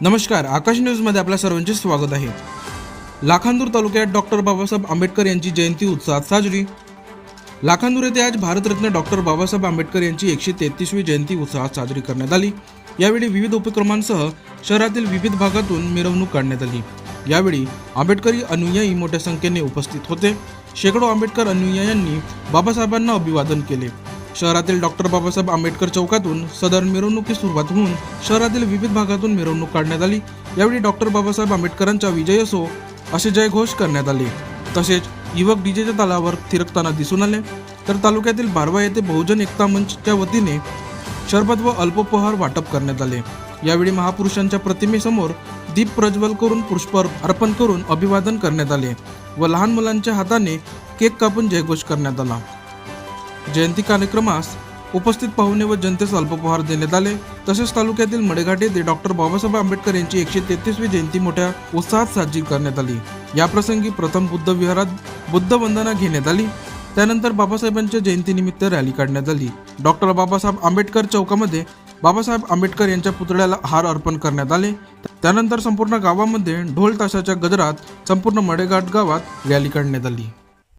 नमस्कार आकाश न्यूजमध्ये आपल्या सर्वांचे स्वागत आहे. लाखांदूर तालुक्यात डॉक्टर बाबासाहेब आंबेडकर यांची जयंती उत्साहात साजरी. लाखांदूर येथे आज भारतरत्न डॉक्टर बाबासाहेब आंबेडकर यांची एकशे तेहतीसवी जयंती उत्साहात साजरी करण्यात आली. यावेळी विविध उपक्रमांसह शहरातील विविध भागातून मिरवणूक काढण्यात आली. यावेळी आंबेडकरी अनुयायी मोठ्या संख्येने उपस्थित होते. शेकडो आंबेडकर अनुयायांनी बाबासाहेबांना अभिवादन केले. शहरातील डॉक्टर बाबासाहेब आंबेडकर चौकातून सदर मिरवणुकीस सुरुवात होऊन शहरातील विविध भागातून मिरवणूक काढण्यात आली. यावेळी डॉक्टर बाबासाहेब आंबेडकरांचा विजय असो असे जयघोष करण्यात आले. तसेच युवक डीजेच्या तालावर थिरकताना दिसून आले. तर तालुक्यातील बारवा येथे बहुजन एकता मंचच्या वतीने शरबत व अल्पोपहार वाटप करण्यात आले. यावेळी महापुरुषांच्या प्रतिमेसमोर दीप प्रज्वल करून पुष्प अर्पण करून अभिवादन करण्यात आले व लहान मुलांच्या हाताने केक कापून जयघोष करण्यात आला. जयंती कार्यक्रमास उपस्थित पाहुणे व जनतेस अल्पोपहार देण्यात आले. तसेच तालुक्यातील मडेघाट येथे डॉक्टर बाबासाहेब आंबेडकर यांची एकशे तेहतीसवी जयंती मोठ्या उत्साहात साजरी करण्यात आली. याप्रसंगी प्रथम बुद्ध विहारात बुद्ध वंदना घेण्यात आली. त्यानंतर बाबासाहेबांच्या जयंतीनिमित्त रॅली काढण्यात आली. डॉक्टर बाबासाहेब आंबेडकर चौकामध्ये बाबासाहेब आंबेडकर यांच्या पुतळ्याला हार अर्पण करण्यात आले. त्यानंतर संपूर्ण गावामध्ये ढोल ताशाच्या गजरात संपूर्ण मडेघाट गावात रॅली काढण्यात आली.